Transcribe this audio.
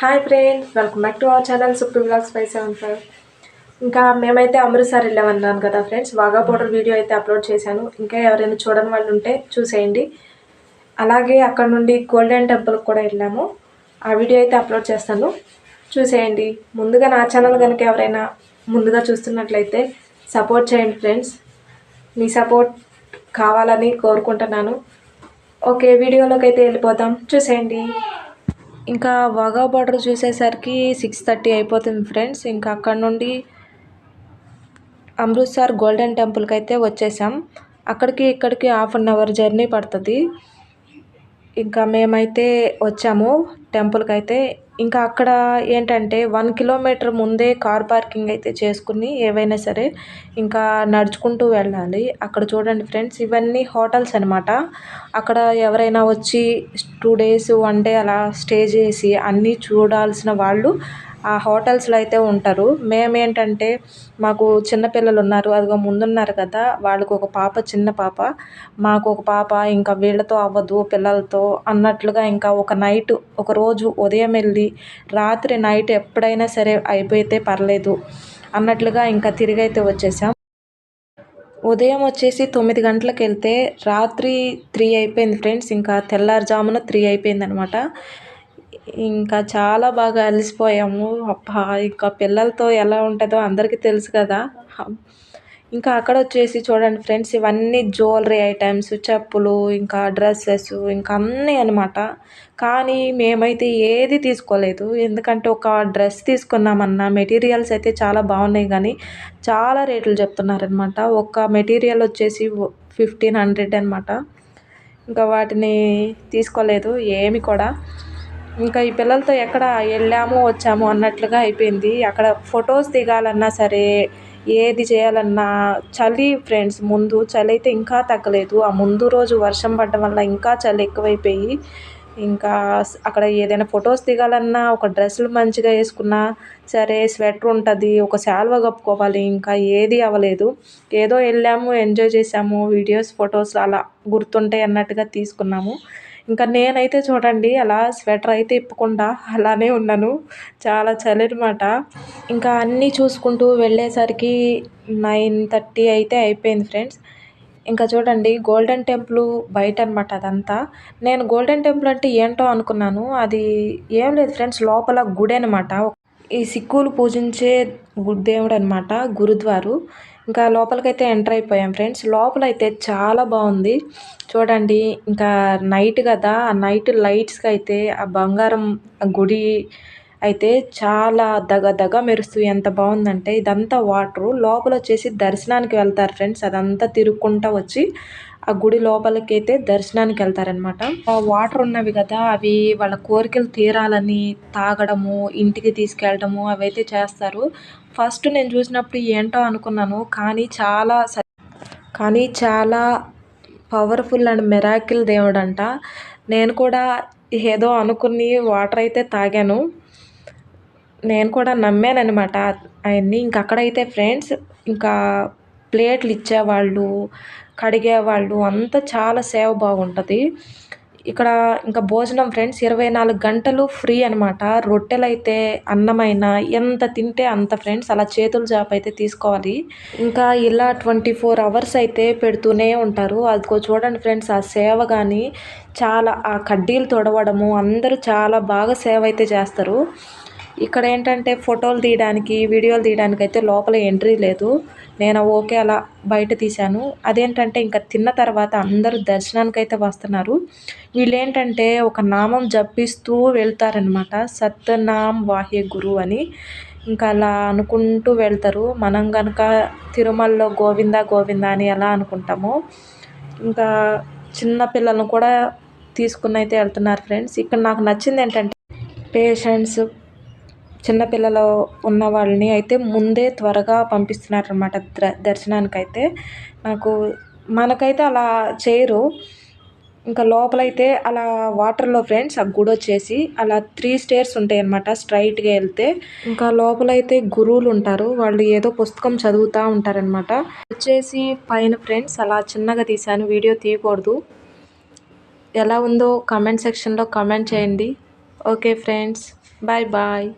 Hi friends welcome back to our channel supreme blogs five seven five ఇంకా మేమైతే అమృత్సర్ వెళ్ళామన్నాను కదా ఫ్రెండ్స్ వాగా బోర్డర్ వీడియో అయితే అప్లోడ్ చేశాను. ఇంకా ఎవరైనా చూడని వాళ్ళు ఉంటే చూసేయండి. అలాగే అక్కడ నుండి గోల్డెన్ టెంపుల్కి కూడా వెళ్ళాము. ఆ వీడియో అయితే అప్లోడ్ చేస్తాను. చూసేయండి. ముందుగా నా ఛానల్ కనుక ఎవరైనా ముందుగా చూస్తున్నట్లయితే సపోర్ట్ చేయండి ఫ్రెండ్స్ మీ సపోర్ట్ కావాలని కోరుకుంటున్నాను. ఓకే వీడియోలోకి అయితే వెళ్ళిపోతాం చూసేయండి. ఇంకా వాగా బార్డర్ చూసేసరికి సిక్స్ థర్టీ అయిపోతుంది ఫ్రెండ్స్ ఇంకా అక్కడ నుండి అమృత్సర్ గోల్డెన్ టెంపుల్కి అయితే వచ్చేసాం. అక్కడికి ఇక్కడికి హాఫ్ అన్ అవర్ జర్నీ పడుతుంది. ఇంకా మేమైతే వచ్చాము టెంపుల్కి అయితే ఇంకా అక్కడ ఏంటంటే వన్ కిలోమీటర్ ముందే కార్ పార్కింగ్ అయితే చేసుకుని ఏవైనా సరే ఇంకా నడుచుకుంటూ వెళ్ళాలి. అక్కడ చూడండి ఫ్రెండ్స్ ఇవన్నీ హోటల్స్ అనమాట అక్కడ ఎవరైనా వచ్చి టూ డేస్ వన్ డే అలా స్టే చేసి అన్నీ చూడాల్సిన వాళ్ళు హోటల్స్లో అయితే ఉంటారు. మేమేంటంటే మాకు చిన్నపిల్లలు ఉన్నారు. అదిగో ముందున్నారు కదా వాళ్ళకు ఒక పాప చిన్న పాప. మాకు ఒక పాప ఇంకా వీళ్ళతో అవ్వదు పిల్లలతో అన్నట్లుగా ఇంకా ఒక నైట్ ఒక రోజు ఉదయం వెళ్ళి రాత్రి నైట్ ఎప్పుడైనా సరే అయిపోతే పర్లేదు అన్నట్లుగా ఇంకా తిరిగి అయితే వచ్చేసాం. ఉదయం వచ్చేసి తొమ్మిది గంటలకు వెళ్తే రాత్రి త్రీ అయిపోయింది ఫ్రెండ్స్. ఇంకా తెల్లారుజామున త్రీ అయిపోయింది అనమాట ఇంకా చాలా బాగా అలసిపోయాము. అబ్బా ఇంకా పిల్లలతో ఎలా ఉంటుందో అందరికీ తెలుసు కదా. ఇంకా అక్కడ వచ్చేసి చూడండి ఫ్రెండ్స్ ఇవన్నీ జ్యువెలరీ ఐటమ్స్ చెప్పులు ఇంకా డ్రెస్సెస్ ఇంకా అన్నీ అనమాట కానీ మేమైతే ఏది తీసుకోలేదు. ఎందుకంటే ఒక డ్రెస్ తీసుకున్నామన్నా మెటీరియల్స్ అయితే చాలా బాగున్నాయి కానీ చాలా రేట్లు చెప్తున్నారనమాట ఒక మెటీరియల్ వచ్చేసి ఫిఫ్టీన్ హండ్రెడ్ అనమాట ఇంకా వాటిని తీసుకోలేదు ఏమి కూడా. ఇంకా ఈ పిల్లలతో ఎక్కడ వెళ్ళాము వచ్చాము అన్నట్లుగా అయిపోయింది. అక్కడ ఫొటోస్ దిగాలన్నా సరే ఏది చేయాలన్నా చలి ఫ్రెండ్స్ ముందు చలి అయితే ఇంకా తగ్గలేదు. ఆ ముందు రోజు వర్షం పడడం వల్ల ఇంకా చలి ఎక్కువైపోయి ఇంకా అక్కడ ఏదైనా ఫొటోస్ దిగాలన్నా ఒక డ్రెస్సులు మంచిగా వేసుకున్నా సరే స్వెటర్ ఉంటుంది ఒక శాల్వ కప్పుకోవాలి ఇంకా ఏది అవ్వలేదు. ఏదో వెళ్ళాము ఎంజాయ్ చేసాము వీడియోస్ ఫొటోస్ అలా గుర్తుంటాయి అన్నట్టుగా తీసుకున్నాము. ఇంకా నేనైతే చూడండి అలా స్వెటర్ అయితే ఇప్పకుండా అలానే ఉన్నాను. చాలా చలి అనమాట ఇంకా అన్నీ చూసుకుంటూ వెళ్ళేసరికి నైన్ థర్టీ అయితే అయిపోయింది ఫ్రెండ్స్. ఇంకా చూడండి గోల్డెన్ టెంపుల్ బయట అనమాట అదంతా. నేను గోల్డెన్ టెంపుల్ అంటే ఏంటో అనుకున్నాను. అది ఏం లేదు ఫ్రెండ్స్ లోపల గుడి అనమాట ఈ సిక్కులు పూజించే దేవుడు అనమాట గురుద్వారు. ఇంకా లోపలికైతే ఎంటర్ అయిపోయాం ఫ్రెండ్స్. లోపల అయితే చాలా బాగుంది. చూడండి ఇంకా నైట్ కదా ఆ నైట్ లైట్స్కి అయితే ఆ బంగారం గుడి అయితే చాలా దగ దగ మెరుస్తూ ఎంత బాగుందంటే ఇదంతా వాటరు. లోపల వచ్చేసి దర్శనానికి వెళ్తారు ఫ్రెండ్స్. అదంతా తిరుక్కుంటా వచ్చి ఆ గుడి లోపలికైతే దర్శనానికి వెళ్తారనమాట ఆ వాటర్ ఉన్నవి కదా అవి వాళ్ళ కోరికలు తీరాలని తాగడము ఇంటికి తీసుకెళ్ళడము అవైతే చేస్తారు. ఫస్ట్ నేను చూసినప్పుడు ఏంటో అనుకున్నాను కానీ చాలా కానీ చాలా పవర్ఫుల్ అండ్ మెరాకిల్ దేవుడు అంట నేను కూడా ఏదో అనుకుని వాటర్ అయితే తాగాను. నేను కూడా నమ్మాను అనమాట ఇంకక్కడైతే ఇంక ఫ్రెండ్స్ ఇంకా ప్లేట్లు ఇచ్చేవాళ్ళు కడిగేవాళ్ళు. అంతా చాలా సేవ బాగుంటుంది. ఇక్కడ ఇంకా భోజనం ఫ్రెండ్స్ ఇరవై నాలుగు గంటలు ఫ్రీ అనమాట రొట్టెలు అయితే అన్నమైన ఎంత తింటే అంత ఫ్రెండ్స్ అలా చేతుల జాబ్ అయితే తీసుకోవాలి. ఇంకా ఇలా ట్వంటీ ఫోర్ అవర్స్ అయితే పెడుతూనే ఉంటారు. అదిగో చూడండి ఫ్రెండ్స్ ఆ సేవ కానీ చాలా ఆ కడ్డీలు తొడవడము అందరూ చాలా బాగా సేవ అయితే చేస్తారు. ఇక్కడ ఏంటంటే ఫోటోలు తీయడానికి వీడియోలు తీయడానికి అయితే లోపల ఎంట్రీ లేదు. నేను ఓకే అలా బయట తీశాను. అదేంటంటే ఇంకా తిన్న తర్వాత అందరూ దర్శనానికి అయితే వస్తున్నారు. వీళ్ళు ఏంటంటే ఒక నామం జపిస్తూ వెళ్తారనమాట సత్యనామ్ వాహ్య గురు అని. ఇంకా అలా అనుకుంటూ వెళ్తారు. మనం కనుక తిరుమలలో గోవింద గోవింద అని ఎలా అనుకుంటామో. ఇంకా చిన్న పిల్లలను కూడా తీసుకుని అయితే వెళ్తున్నారు ఫ్రెండ్స్. ఇక్కడ నాకు నచ్చింది ఏంటంటే పేషెంట్స్ చిన్నపిల్లలు ఉన్న వాళ్ళని అయితే ముందే త్వరగా పంపిస్తున్నారనమాట దర్శనానికి అయితే నాకు మనకైతే అలా చేయరు. ఇంకా లోపలైతే అలా వాటర్లో ఫ్రెండ్స్ ఆ గుడి వచ్చేసి అలా త్రీ స్టేర్స్ ఉంటాయి అనమాట స్ట్రైట్గా వెళ్తే. ఇంకా లోపలైతే గురువులు ఉంటారు. వాళ్ళు ఏదో పుస్తకం చదువుతూ ఉంటారనమాట వచ్చేసి పైన ఫ్రెండ్స్ అలా చిన్నగా తీశాను. వీడియో తీయకూడదు. ఎలా ఉందో కమెంట్ సెక్షన్లో కమెంట్ చేయండి. Okay friends. Bye bye.